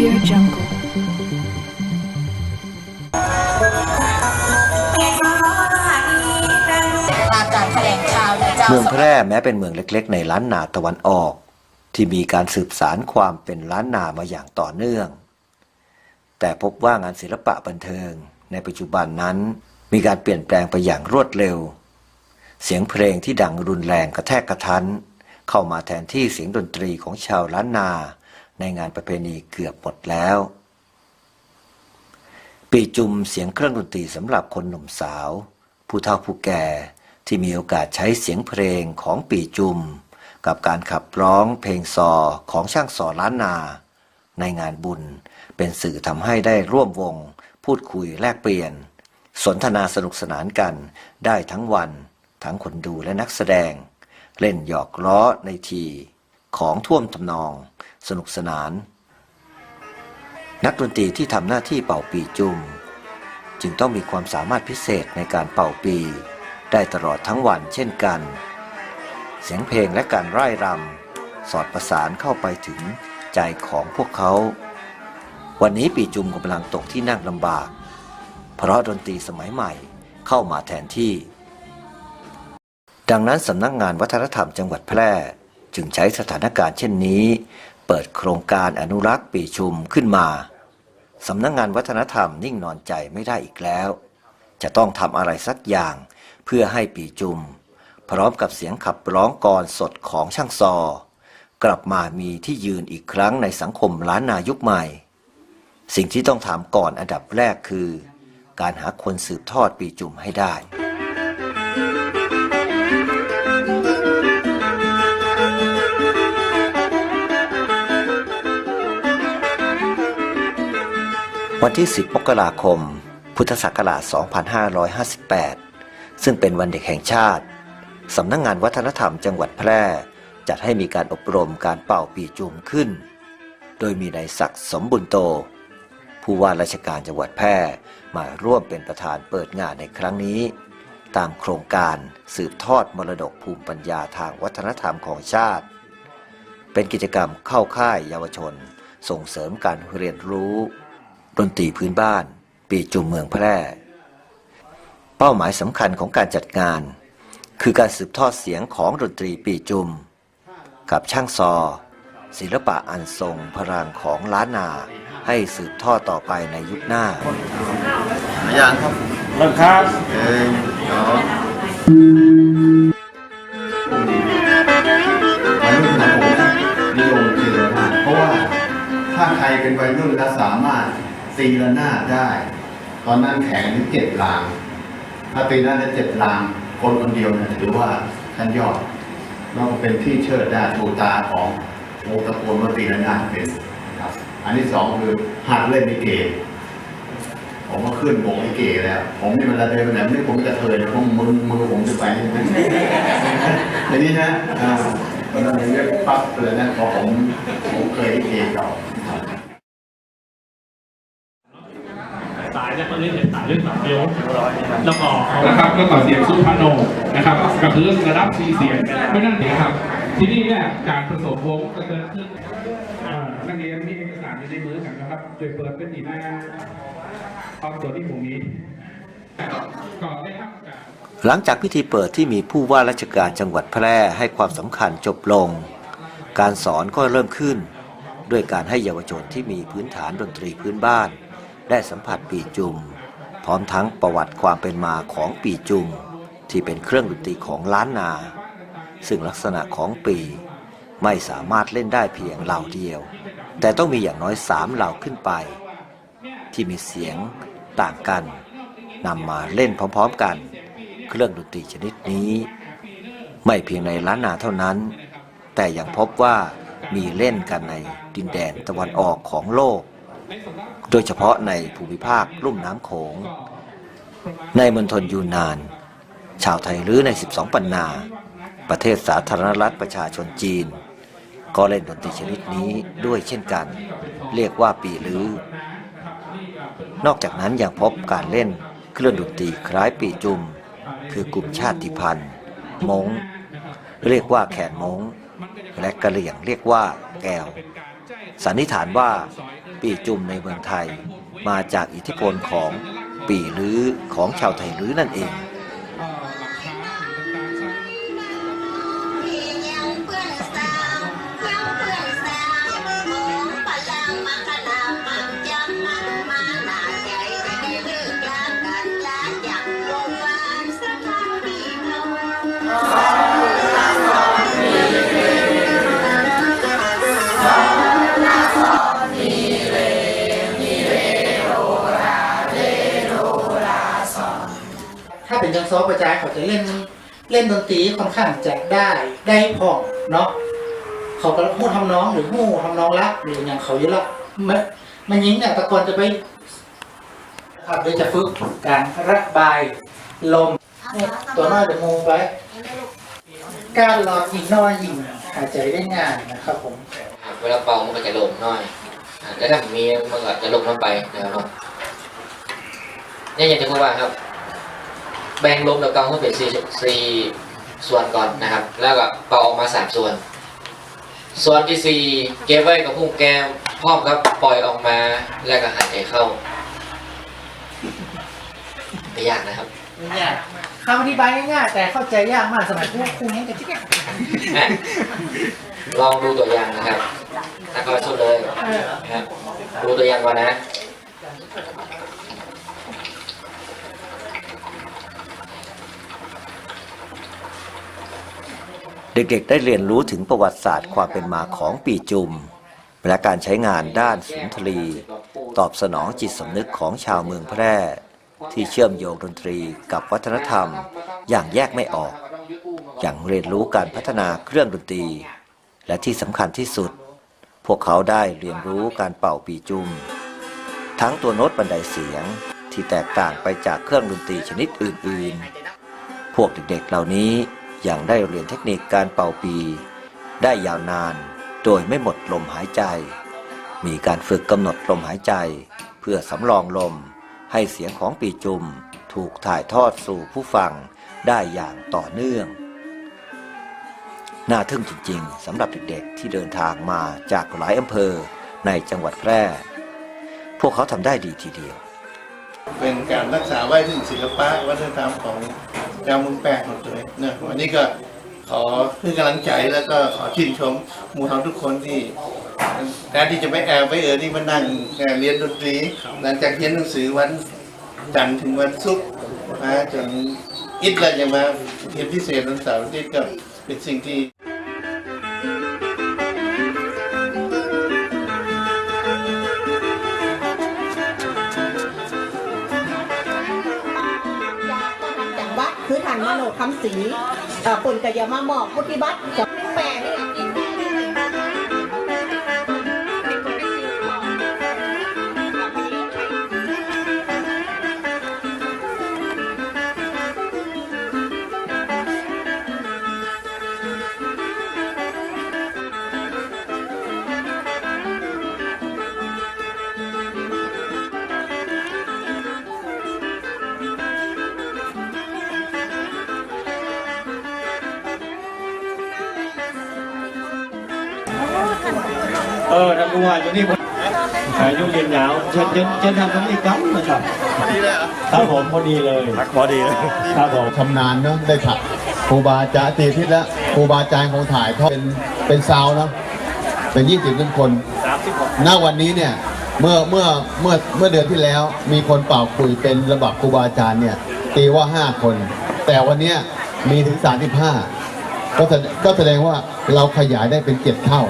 Audio Jungle. เมืองแพร่แม้เป็นเมืองเล็กๆ ในล้านนาตะวันออก ที่มีการสืบสานความเป็นล้านนามาอย่างต่อเนื่อง แต่พบว่างานศิลปะบันเทิงในปัจจุบันนั้นมีการเปลี่ยนแปลงไปอย่างรวดเร็ว เสียงเพลงที่ดังรุนแรงกระแทกกระทันเข้ามาแทนที่เสียงดนตรีของชาวล้านนา ในงานประเพณีเกือบหมดแล้ว ปีจุมเสียงเครื่องดนตรีสำหรับคนหนุ่มสาว ผู้เฒ่าผู้แก่ที่มีโอกาสใช้เสียงเพลงของปีจุม กับการขับร้องเพลงซอของช่างสอล้านนา ในงานบุญเป็นสื่อทำให้ได้ร่วมวง พูดคุยแลกเปลี่ยน สนทนาสนุกสนานกันได้ทั้งวัน ทั้งคนดูและนักแสดง เล่นหยอกล้อในทีของท่วมทำนอง สนุกสนาน นักดนตรีที่ทำหน้าที่เป่าปีจุมจึงต้องมีความสามารถพิเศษในการเป่าปี ได้ตลอดทั้งวันเช่นกัน เสียงเพลงและการร่ายรำสอดประสานเข้าไปถึงใจของพวกเขา วันนี้ปีจุมกำลังตกที่นั่งลำบาก เพราะดนตรีสมัยใหม่เข้ามาแทนที่ ดังนั้นสำนักงงานวัฒนธรรมจังหวัดแพร่จึงใช้สถานการณ์เช่นนี้ เปิดโครงการอนุรักษ์ปีชุมขึ้นมาสำนักงงานวัฒนธรรมนิ่งนอนใจไม่ได้อีกแล้ว จะต้องทำอะไรสักอย่างเพื่อให้ปีจุม พร้อมกับเสียงขับร้องกรสดของช่างซอ กลับมามีที่ยืนอีกครั้งในสังคมล้านนายุคใหม่ สิ่งที่ต้องถามก่อนอันดับแรกคือ การหาคนสืบทอดปีจุมให้ได้ วันที่ 10 มกราคม พุทธศักราช 2558 ซึ่งเป็นวันเด็กแห่งชาติ สำนักงงานวัฒนธรรมจังหวัดแพร่ จัดให้มีการอบรมการเป่าปีจุมขึ้น โดยมีนายศักดิ์สมบุญโต ผู้ว่าราชการจังหวัดแพร่มาร่วมเป็นประธานเปิดงานในครั้งนี้ ตามโครงการสืบทอดมรดกภูมิปัญญาทางวัฒนธรรมของชาติ เป็นกิจกรรมเข้าค่ายเยาวชน ส่งเสริมการเรียนรู้ ดนตรีพื้นบ้าน ปีจุมเมืองแพร่ เป้าหมายสำคัญของการจัดงาน คือการสืบทอดเสียงของดนตรีปีจุม กับช่างซอ ศิลปะอันทรงพลังของล้านนาให้สืบทอดต่อไปในยุคหน้าอย่างครับเริ่มครับเอ้ยเดี๋ยววัยรุ่นของผมนิยมตีระนาดเพราะว่าถ้าใครเป็นวัยรุ่นแล้วสามารถ ตีระนาดได้ ตอนนั้นแข่งถึงเจ็ดลาง ถ้าตีได้ได้เจ็ดลาง คนคนเดียวเนี่ยถือว่าท่านยอดแล้วก็เป็นที่เชิดหน้าชูตาของวงตระกูลว่าตีระนาดเป็นครับอันที่สองคือหัดเล่นลิเกผมก็ขึ้นวงลิเกแล้ว ผมนี่เวลาเดินไปไหนไม่ผมจะเคยนะเพราะมือมือผมจะไปใช่ไหมอย่างนี้นะอ่าตอนนั้นเรียกปั๊บเลยนะเพราะผมผมเคยลิเกเก่า สายเนี่ยตอนนี้เห็นสายเรื่องสายเดียวแล้วก็นะครับแล้วก็เสียงสุพรรณโนนะครับกับพื้นระดับซีเสียงไม่นั่นเองครับ ที่นี่เนี่ยการผสมวงจะเกิดขึ้นอ่านักเรียนมีเอกสารอยู่ในมือกันนะครับโดยเปิดเป็นอีหน้าเอาตัวที่ผมมีก่อนได้ครับหลังจากพิธีเปิดที่มีผู้ว่าราชการจังหวัดแพร่ให้ความสำคัญจบลง การสอนก็เริ่มขึ้น ด้วยการให้เยาวชนที่มีพื้นฐานดนตรีพื้นบ้าน ได้สัมผัสปีจุม พร้อมทั้งประวัติความเป็นมาของปีจุม ที่เป็นเครื่องดนตรีของล้านนา ซึ่งลักษณะของปีไม่สามารถเล่นได้เพียงเหล่าเดียว แต่ต้องมีอย่างน้อยสามเหล่าขึ้นไป ที่มีเสียงต่างกันนำมาเล่นพร้อมๆกัน เครื่องดนตรีชนิดนี้ ไม่เพียงในล้านนาเท่านั้น แต่ยังพบว่ามีเล่นกันในดินแดนตะวันออกของโลก โดยเฉพาะในภูมิภาคลุ่มน้ำโขง ในมณฑลยูนนาน ชาวไทยรื้อใน 12 ปันนา ประเทศสาธารณรัฐประชาชนจีน ก็เล่นดนตรีชนิดนี้ด้วยเช่นกัน เรียกว่าปีลื้อนอกจากนั้นยังพบการเล่นเครื่องดนตรีคล้ายปีจุม คือกลุ่มชาติพันธุ์มงเรียกว่าแขนมงและกระเหลี่ยงเรียกว่าแก้ว สันนิษฐานว่าปีจุมในเมืองไทยมาจากอิทธิพลของปีลื้อของชาวไทยลื้อนั่นเอง นยังซอประจายเขาจะเล่นเล่นดนตรีค่อนข้างจะได้ได้พอเนาะเขาก็หู้ทำน้องหรือหู้ทำน้องรักหรืออย่างเขาเยอะละมันมันยิงเนี่ยตะกอนจะไปครับโดยจะฝึกการระบายลมเนี่ยตัวน้อยจะมูไปการหลอดหินน้อยยิงหายใจได้ง่ายนะครับผมเวลาเป่ามันก็จะลงน้อยแล้วถ้ามีมันก็จะลงลงไปนะครับเนาะเนี่ยอย่างที่ผมว่าครับ แบ่งลมแล้วเกาให้เป็นสี่สี่ส่วนก่อนนะครับ แล้วก็เป่าออกมาสามส่วน ส่วนที่สี่เก็บไว้กับพุ่งแก้มพร้อมกับปล่อยออกมาแล้วก็หายใจเข้าไม่ยากนะครับไม่ยากคำอธิบายง่ายๆแต่เข้าใจยากมากสมัยพวกครูนี้กันที่เนี่ยอะลองดูตัวอย่างนะครับนักเข้าไปสุดเลยนะครับดูตัวอย่างก่อนนะ เด็กๆ ได้เรียนรู้ถึงประวัติศาสตร์ความเป็นมาของปีจุม และการใช้งานด้านสุนทรี ตอบสนองจิตสำนึกของชาวเมืองแพร่ ที่เชื่อมโยงดนตรีกับวัฒนธรรม อย่างแยกไม่ออก อย่างเรียนรู้การพัฒนาเครื่องดนตรี และที่สำคัญที่สุด พวกเขาได้เรียนรู้การเป่าปีจุม ทั้งตัวโน้ตบันไดเสียงที่แตกต่างไปจากเครื่องดนตรีชนิดอื่น ๆ พวกเด็กๆเหล่านี้ อยังได้เรียนเทคนิคการเป่าปี ได้ยาวนานโดยไม่หมดลมหายใจ มีการฝึกกำหนดลมหายใจ เพื่อสำรองลมให้เสียงของปีจุมถูกถ่ายทอดสู่ผู้ฟังได้อย่างต่อเนื่อง น่าทึ่งจริงๆสำหรับเด็กๆที่เดินทางมาจากหลายอำเภอในจังหวัดแพร่ พวกเขาทำได้ดีทีเดียว เป็นการรักษาไว้ถึงศิลปะวัฒนธรรมของ ชาวเมืองแปะของตัวเองนะวันนี้ก็ขอให้กำลังใจแล้วก็ขอชื่นชมหมู่เราทุกคนที่แทนที่จะไม่แอบไปเออที่มานั่งเรียนดนตรีหลังจากเรียนหนังสือวันจันทร์ถึงวันศุกร์นะจนอิดแล้วยังมาเรียนพิเศษวันเสาร์อาที่ก็เป็นสิ่งที่ มโนคำศรีปุ่นกะยามาหมอกพุทธิบัตร เออทำดูว่าอยู่นี่อายุยืนยาวเชิญเชิญเชิญทำตรงนี้ครับนะครับครับผมพอดีเลยพอดีเลยครับผมชำนาญเนาะได้ถักครูบาอาจารย์ตีทิศแล้วครูบาอาจารย์ของถ่ายทอดเป็นเป็นซาวน์เนาะเป็นยี่สิบคนสามสิบหกณวันนี้เนี่ยเมื่อเมื่อเมื่อเมื่อเดือนที่แล้วมีคนเป่าคุยเป็นระดับครูบาอาจารย์เนี่ยตีว่า 5 คน แต่วันเนี้ยมีถึง 35ก็แสดก็แสดงว่าเราขยายได้เป็น7เท่า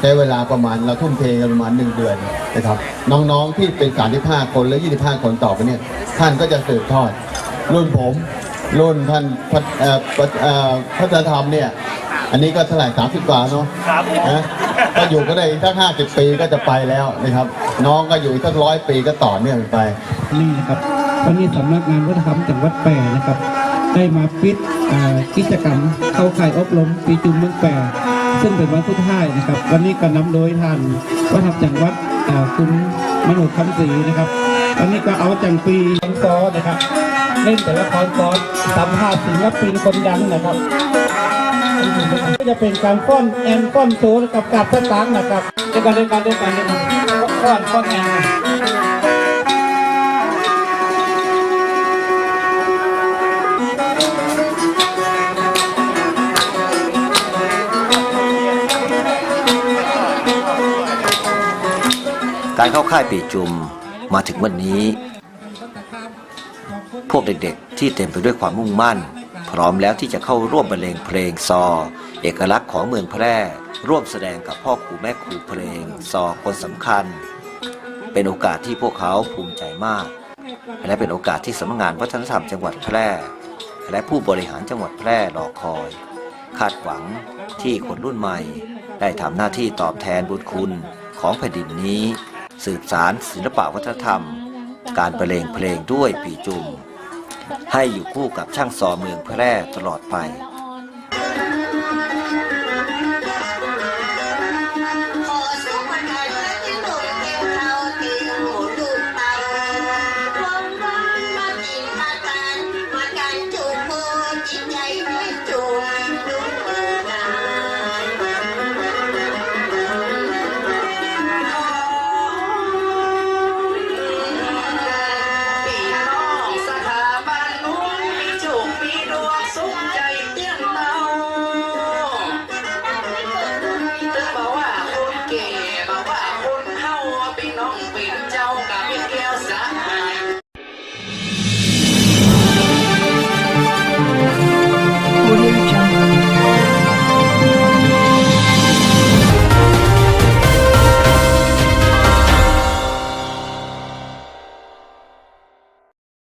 ใช้เวลาประมาณเราทุ่มเทกันประมาณ1เดือนนะครับ น้องๆที่เป็น 35 คนหรือ 25 คนต่อไปเนี่ยท่านก็จะสืบทอด รุ่นผมรุ่นท่านพัฒเอ่อพัฒเอ่อพัฒนธรรมเนี่ย อันนี้ก็เท่าไหร่สามสิบกว่าเนาะครับนะก็อยู่ก็ได้อีกสักห้าสิบปีก็จะไปแล้วนะครับ น้องก็อยู่อีกสักร้อยปีก็ต่อเนื่องไป นี่นะครับวันนี้สำนักงานวัฒนธรรมจังหวัดแปรนะครับ ได้มาปิดอ่ากิจกรรมเข้าค่ายอบรมปีจุมเมืองแปร ซึ่งเป็นวันสุดท้ายนะครับ วันนี้ก็นำโดยท่านวัฒนธรรมจังวัดคุณมโนคำศรีนะครับวันนี้ก็เอาจังปีซอนะครับ เล่นแต่ละครซ้อนสัมภาษณ์ศิลปินคนดังนะครับก็จะเป็นการฟ้อนแอนฟ้อนโซกับกับต่างๆนะครับเดียวกันเดียวกันเดียวกันเดียวกันฟ้อนฟ้อนแอน การเข้าค่ายปีจุมมาถึงวันนี้ พวกเด็กๆที่เต็มไปด้วยความมุ่งมั่น พร้อมแล้วที่จะเข้าร่วมบรรเลงเพลงซอ เอกลักษณ์ของเมืองแพร่ ร่วมแสดงกับพ่อครูแม่ครูเพลง ซอคนสำคัญ เป็นโอกาสที่พวกเขาภูมิใจมาก และเป็นโอกาสที่สำนักงานวัฒนธรรมจังหวัดแพร่ และผู้บริหารจังหวัดแพร่รอคอย คาดหวังที่คนรุ่นใหม่ ได้ทำหน้าที่ตอบแทนบุญคุณของแผ่นดินนี้ สืบสารศิลปวัฒนธรรม การประเลงเพลงด้วยปีจุม ให้อยู่คู่กับช่างซอเมืองแพร่ตลอดไป